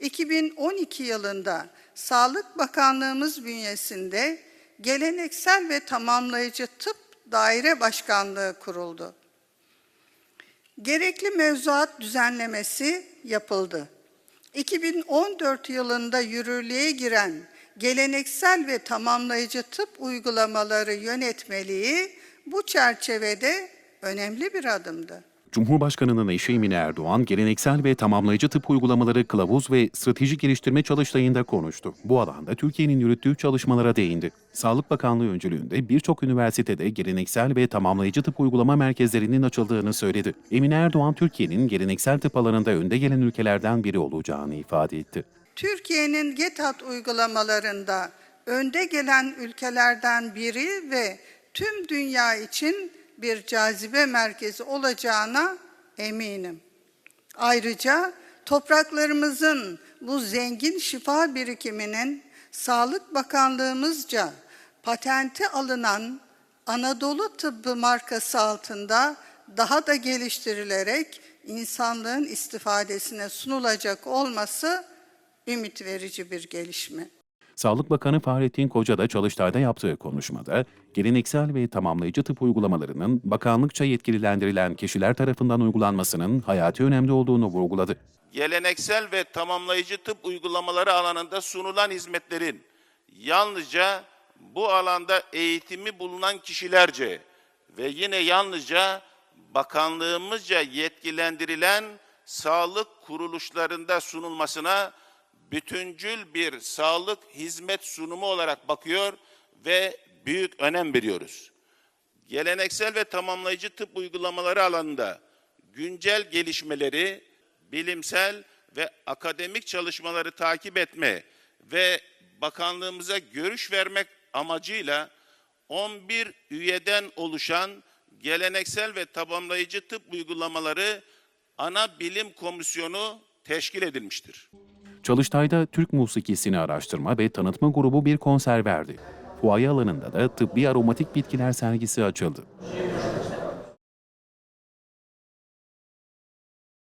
2012 yılında Sağlık Bakanlığımız bünyesinde geleneksel ve tamamlayıcı tıp daire başkanlığı kuruldu. Gerekli mevzuat düzenlemesi yapıldı. 2014 yılında yürürlüğe giren geleneksel ve tamamlayıcı tıp uygulamaları yönetmeliği bu çerçevede önemli bir adımdı. Cumhurbaşkanının eşi Emine Erdoğan, geleneksel ve tamamlayıcı tıp uygulamaları kılavuz ve strateji geliştirme çalıştayında konuştu. Bu alanda Türkiye'nin yürüttüğü çalışmalara değindi. Sağlık Bakanlığı öncülüğünde birçok üniversitede geleneksel ve tamamlayıcı tıp uygulama merkezlerinin açıldığını söyledi. Emine Erdoğan, Türkiye'nin geleneksel tıp alanında önde gelen ülkelerden biri olacağını ifade etti. Türkiye'nin GETAT uygulamalarında önde gelen ülkelerden biri ve tüm dünya için bir cazibe merkezi olacağına eminim. Ayrıca topraklarımızın bu zengin şifa birikiminin Sağlık Bakanlığımızca patenti alınan Anadolu Tıbbı markası altında daha da geliştirilerek insanlığın istifadesine sunulacak olması ümit verici bir gelişme. Sağlık Bakanı Fahrettin Koca da Çalıştay'da yaptığı konuşmada, geleneksel ve tamamlayıcı tıp uygulamalarının bakanlıkça yetkililendirilen kişiler tarafından uygulanmasının hayati önemli olduğunu vurguladı. geleneksel ve tamamlayıcı tıp uygulamaları alanında sunulan hizmetlerin yalnızca bu alanda eğitimi bulunan kişilerce ve yine yalnızca bakanlığımızca yetkilendirilen sağlık kuruluşlarında sunulmasına bütüncül bir sağlık hizmet sunumu olarak bakıyor ve büyük önem veriyoruz. Geleneksel ve tamamlayıcı tıp uygulamaları alanında güncel gelişmeleri bilimsel ve akademik çalışmaları takip etme ve bakanlığımıza görüş vermek amacıyla 11 üyeden oluşan geleneksel ve tamamlayıcı tıp uygulamaları ana bilim komisyonu teşkil edilmiştir. Çalıştay'da Türk musikisini araştırma ve tanıtma grubu bir konser verdi. Fuaye alanında da tıbbi aromatik bitkiler sergisi açıldı.